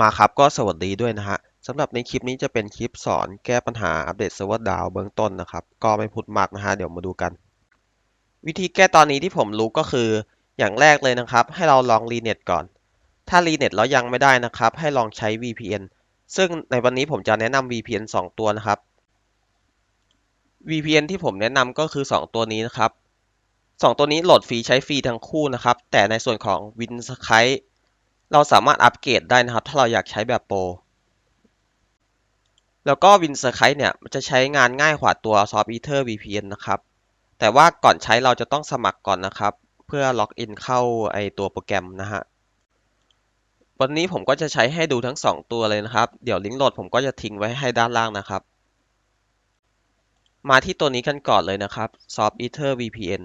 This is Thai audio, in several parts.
มาครับก็สวัสดีด้วยนะฮะสำหรับในคลิปนี้จะเป็นคลิปสอนแก้ปัญหาอัปเดตเซิร์ฟเวอร์ดาวเบื้องต้นนะครับ ก็ไม่พูดมากนะฮะเดี๋ยวมาดูกัน วิธีแก้ตอนนี้ที่ผมรู้ก็คือ อย่างแรกเลยนะครับ ให้เราลองรีเน็ตก่อน ถ้ารีเน็ตแล้วยังไม่ได้นะครับ ให้ลองใช้ VPN ซึ่งในวันนี้ผมจะแนะนำ VPN 2 ตัวนะครับ VPN ที่ผมแนะนำก็คือ 2 ตัวนี้นะครับ 2 ตัวนี้โหลดฟรีใช้ฟรีทั้งคู่นะครับ แต่ในส่วนของ WinSky เราสามารถอัปเกรดได้นะครับ ถ้าเราอยากใช้แบบโปร แล้วก็ WinSky เนี่ยมันจะใช้งานง่ายกว่าตัว Soft Ether VPN นะครับ แต่ว่าก่อนใช้เราจะต้องสมัครก่อนนะครับ เพื่อล็อกอินเข้าไอตัวโปรแกรมนะฮะ วันนี้ผมก็จะใช้ให้ดูทั้ง 2 ตัวเลยนะครับ เดี๋ยวลิงก์โหลดผมก็จะทิ้งไว้ให้ด้านล่างนะครับ มาที่ตัวนี้กันก่อนเลยนะครับ Soft Ether VPN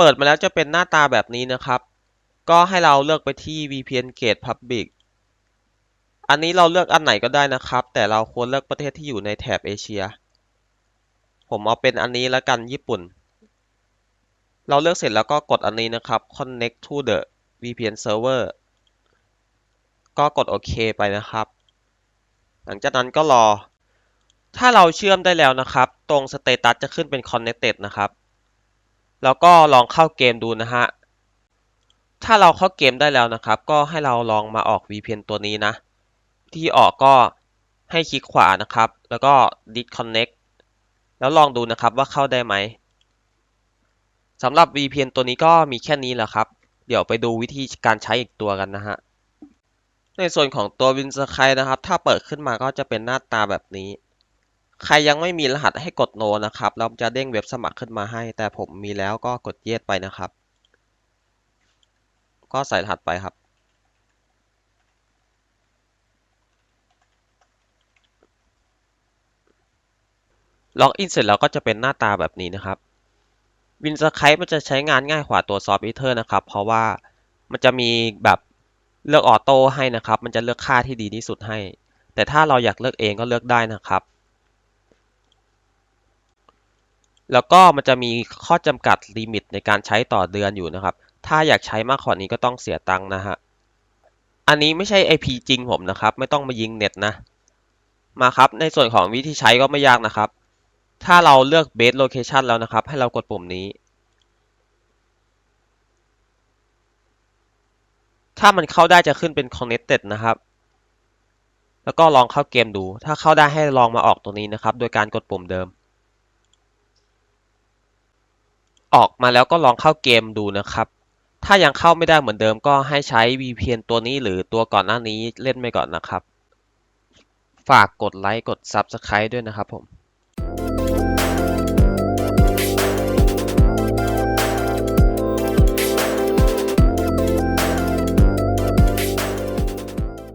เปิดมาแล้วจะเป็นหน้าตาแบบนี้นะครับ ก็ให้เราเลือกไปที่ VPN Gate Public อันนี้เราเลือกอันไหนก็ได้นะครับ แต่เราควรเลือกประเทศที่อยู่ในแถบเอเชีย ผมเอาเป็นอันนี้แล้วกันญี่ปุ่น เราเลือกเสร็จแล้วก็กดอันนี้นะครับ Connect to the VPN server ก็กดโอเคไปนะครับ หลังจากนั้นก็รอ ถ้าเราเชื่อมได้แล้วนะครับ ตรงสเตตัสจะขึ้นเป็น connected นะครับ แล้วก็ลองเข้าเกมดูนะฮะ ถ้าเราเข้าเกมได้แล้วนะครับ ก็ให้เราลองมาออก VPN ตัวนี้นะ ที่ออกก็ให้คลิกขวานะครับ แล้วก็ disconnect แล้วลองดูนะครับว่าเข้าได้ไหมสำหรับ VPN ตัวนี้ก็มีแค่นี้แหละครับ เดี๋ยวไปดูวิธีการใช้อีกตัวกันนะฮะ ในส่วนของตัว WinSky นะครับ ถ้าเปิดขึ้นมาก็จะเป็นหน้าตาแบบนี้ ใครยังไม่มีรหัสให้กด no นะครับเราจะเด้งเว็บสมัครขึ้นมาให้ แต่ผมมีแล้วก็กด yes ไปนะครับ ก็ใส่รหัสไปครับ ล็อกอินเสร็จแล้วก็จะเป็นหน้าตาแบบนี้นะครับ WinSky มันจะใช้งานง่ายกว่าตัว Soft Ether นะครับ เพราะว่ามันจะมีแบบเลือกออโต้ให้นะครับ มันจะเลือกค่าที่ดีที่สุดให้ แต่ถ้าเราอยากเลือกเองก็เลือกได้นะครับ แล้วก็มันจะมีข้อจำกัดลิมิตในการใช้ต่อเดือนอยู่นะครับ ถ้าอยากใช้มากกว่านี้ก็ต้องเสียตังค์นะฮะ อันนี้ไม่ใช่ IP จริงผมนะครับ ไม่ต้องมายิงเน็ตนะ มาครับ ในส่วนของวิธีใช้ก็ไม่ยากนะครับ ถ้าเราเลือก base location แล้วนะครับ ให้เรากดปุ่มนี้ ถ้ามันเข้าได้จะขึ้นเป็น connected นะครับ แล้วก็ลองเข้าเกมดู ถ้าเข้าได้ให้ลองมาออกตรงนี้นะครับ โดยการกดปุ่มเดิม ออกมาแล้วก็ลองเข้าเกมดูนะครับ ถ้ายังเข้าไม่ได้เหมือนเดิมก็ให้ใช้ VPN ตัวนี้หรือตัวก่อนหน้านี้เล่นไปก่อนนะครับ ฝากกดไลค์กด Subscribe ด้วยนะครับผม